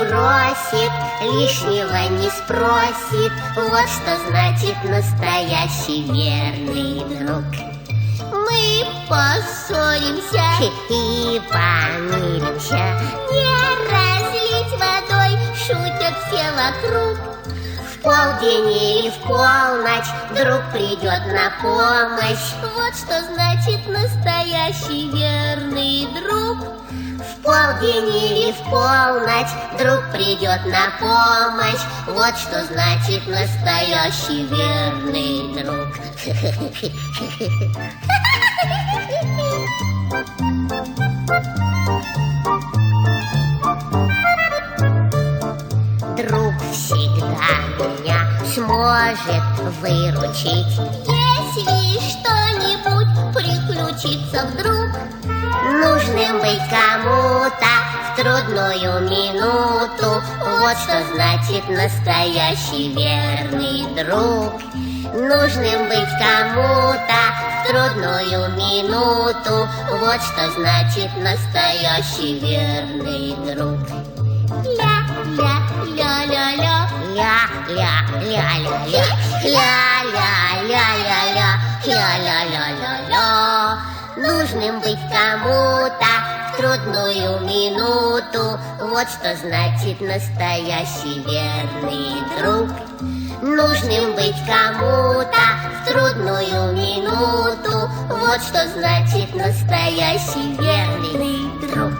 бросит, лишнего не спросит. Вот что значит настоящий верный друг. Мы поссоримся, И помиримся, не разлить водой, шутят все вокруг. В полдень или в полночь друг придет на помощь. Вот что значит настоящий верный друг. В полдень или в полночь друг придет на помощь. Вот что значит настоящий верный друг. сможет выручить. Если что-нибудь приключится вдруг, Нужным быть кому-то в трудную минуту. Вот что значит настоящий верный друг. Нужным быть кому-то в трудную минуту. Вот что значит настоящий верный друг ля-ля-ля-ля-ля. Ля-ля-ля-ля-ля Ля-ля-ля-ля-ля Ля-ля-ля-ля-ля. Нужным быть кому-то в трудную минуту. Вот что значит настоящий верный друг. Нужным быть кому-то в трудную минуту. Вот что значит настоящий верный друг